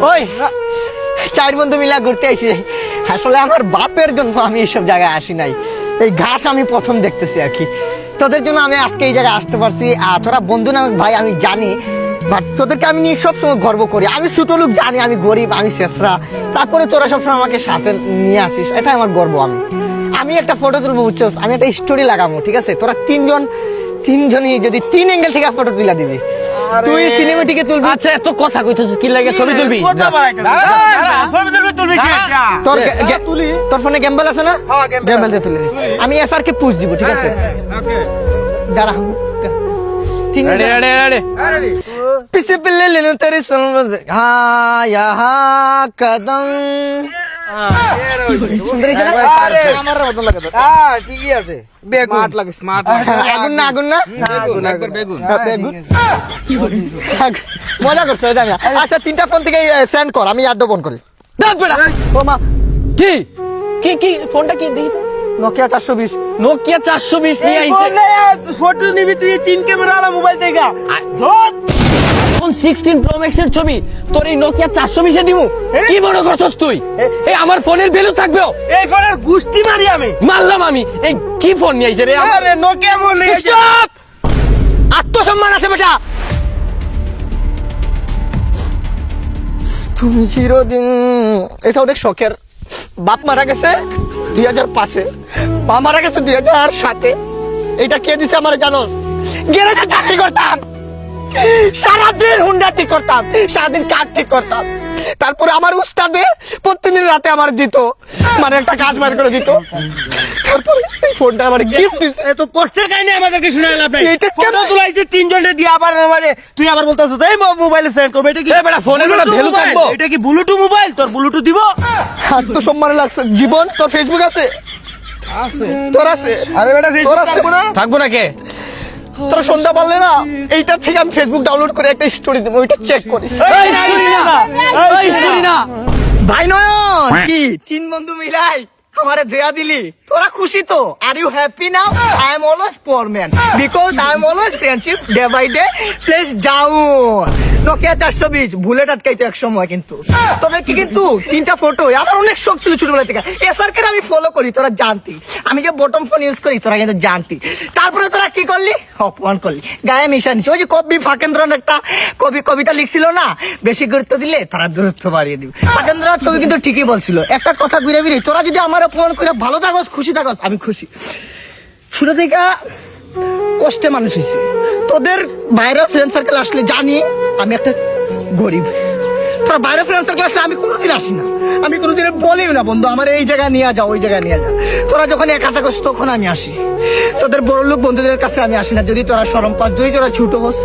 ওই, চার বন্ধু মিলা ঘুরতে আইছি। আসলে আমার বাপের জন্য আমি এইসব জায়গায় আসি নাই। এই ঘাস আমি প্রথম দেখতেছি আর কি। তোদের জন্য আমি আজকে এই জায়গায় আসতে পারছি। আর তোরা বন্ধু না, ভাই, আমি জানি। বাট তোদেরকে আমি নিয়ে সবসময় গর্ব করি। আমি ছোট লোক, জানি আমি গরিব, আমি শেষরা। তারপরে তোরা সবসময় আমাকে সাথে নিয়ে আসিস। এটা আমার গর্ব আমি। আমি একটা ফটো তুলবো, বুঝছস? আমি একটা স্টোরি লাগাবো, ঠিক আছে? তোরা তিনজন, তিনজনই যদি তিন অ্যাঙ্গেল থেকে ফটো তুলে দিবি। তুই সিনেমেটিকে তুলবি। আচ্ছা এত কথা কইতেছ কি লাগে? ছবি তুলবি? ছবি তুলবি তুলবি তোর তুলি তোর ফোনে গেম্বল আছে না? গেম্বল দিয়ে তুলে। আমি এসআর কে পুশ দিব ঠিক আছে? দাঁড়া। রেডি পিছে পিলে তেরে হা কদম। হ্যাঁ, হ্যাঁ। মজা করছ আচ্ছা তিনটা ফোন থেকে সেন্ড কর আমি আড্ডা ফোন করি ও কি কি কি ফোনটা কি দেখি নোকিয়া চারশো বিশ নোকিয়া চারশো বিশ নিয়ে আইছে ফটো নিবি তুই তিন ক্যামেরা মোবাইল থেকে ফোন সিক্সটিন প্রো ম্যাক্স এর ছবি। তোর এই নোকিয়া চারশো বিশে দিব? কি মনে করছস তুই? এই আমার ফোনের ভ্যালু থাকবে? এই ফোনের গুষ্টি মারি আমি। মারলাম আমি। এই কি ফোন নিয়ে আইছে রে? আরে নোকিয়া মনে স্টপ আত্মসম্মান আছে বেটা। তুমি চিরদিন এটা অনেক শখের। বাপ মারা গেছে দুই হাজার পাঁচে। মা মারা গেছে দুই হাজার সাতে। এটা কে দিছে আমার জানোস? গ্যারেজে চাকরি করতাম। সারাদিন হুন্ডা ঠিক করতাম সারাদিন কাজ ঠিক করতাম। তারপরে আমার উস্তাদে প্রতিদিন রাতে আমার দিত মানে একটা কাজ বার করে দিত। তারপরে ফোনটা আমার গিফট দিছে। এত কষ্টের কাহিনী আমাদেরকে আপনি এটা কেন? তুলাইছে তিনজনে দিয়ে আবার মানে তুই আবার বলতেছিস এই মোবাইলে সেন্ড করবে এটা কি এ বেটা, ফোনের বেটা ভ্যালু থাকব? এটা কি ব্লুটুথ মোবাইল তোর ব্লুটুথ দিব? আত্মসম্মান লাগছে। জীবন তোর ফেসবুক আছে? তোর আছে? আরে বেটা ফেসবুক আছে? থাকব না? থাকব না কে? তোর সন্ধ্যা পারলে না এইটা থেকে আমি ফেসবুক ডাউনলোড করে একটা স্টোরি দেবো ওইটা চেক করিস। এই স্কুলি না। এই স্কুলি না। ভাই নয়ন! কি? তিন বন্ধু মিলাই আমারে দেয়া দিলি? তোরা খুশি তো? Are you happy now I am always poor man because I am always friendship day by day place down Nokia চারশো বিশ, বুলেট আটকাইতো এক সময় কিন্তু। তোদেরকে কিন্তু তিনটা ফটো আমার অনেক শখ ছিল ছোটবেলা থেকে। এসআরকে আমি ফলো করি, তোরা জানতি। আমি যে বটম ফোন ইউজ করি, তোরা কিন্তু জানতি। তারপরে তোরা কি করলি? অপমান করলি। গায়ে মিশা নিস ওই যে কবি ফাকেন্দ্রন একটা কবি, কবিতা লিখছিল না? বেশি গুরুত্ব দিলে তারা দূরত্ব বাড়িয়ে দিবে। ফাকেন্দ্রনাথ কবি কিন্তু ঠিকই বলছিল, একটা কথা ঘুরে ফিরে, তোরা যদি আমার অপমান করে ভালো থাকস, খুশি থাকস, আমি খুশি। শুরু থেকে কষ্টে মানুষ হয়েছে তোদের বাইরে ফ্রেন্ড সার্কেল আসলে জানি আমি একটা গরিব। তোরা বাইরে ফ্রেন্ড সার্কেল আসলে আমি কোনোদিন আসি না। আমি কোনোদিন বলিও না, বন্ধু, আমার এই জায়গায় নিয়ে যাও, ওই জায়গায় নিয়ে যা তোরা যখন একা থাকস তখন আমি আসি। তোদের বড় লোক বন্ধুদের কাছে আমি আসি না। যদি তোরা সরম পাস, যদি তোরা ছোট হোস,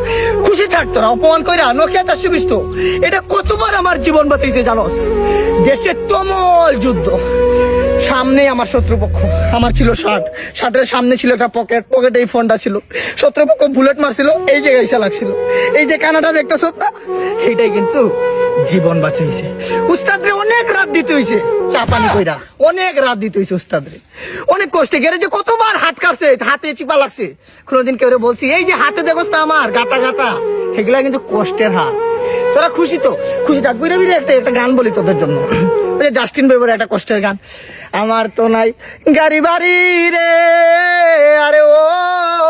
খুশি থাক তোরা, অপমান কইরা নোকিয়া চারশো বিশ তো এটা কতবার আমার জীবন বাঁচিয়েছে জানোস? দেশের তমল যুদ্ধ। সামনে আমার শত্রুপক্ষ। আমার ছিল শার্ট শার্টের সামনে ছিল একটা পকেট পকেটে এই ফোনটা ছিল। শত্রুপক্ষ বুলেট মারছিল, এই জায়গায় এসে লাগছিল এই যে কানাটা দেখতেছ না এইটাই কিন্তু জীবন বাঁচাইছে। উস্তাদরে অনেক রাত দিতে হইছে। চা পানি কইরা। অনেক রাত দিতে হইছে উস্তাদরে। অনেক কষ্টে। গ্যারেজে কতবার হাত কাটছে, হাতে চিপা লাগছে। কোনোদিন কেউ বলছি, এই যে হাতে দেখোস আমার, গাতা গাতা। এগুলা কিন্তু কষ্টের হাত। তোরা খুশি তো? খুশি থাক ঘুরে ফিরে একটা একটা গান বলি তোদের জন্য। ওই জাস্টিন বেবর একটা কষ্টের গান। আমার তো নাই গাড়ি বাড়ি রে। আরে ও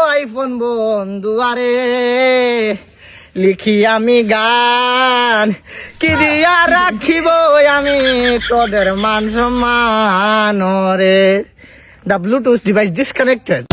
আইফোন বন্ধু, আরে। লিখি আমি গান। কি দিয়া রাখিব আমি তোদের মান সম্মান রে। The Bluetooth device disconnected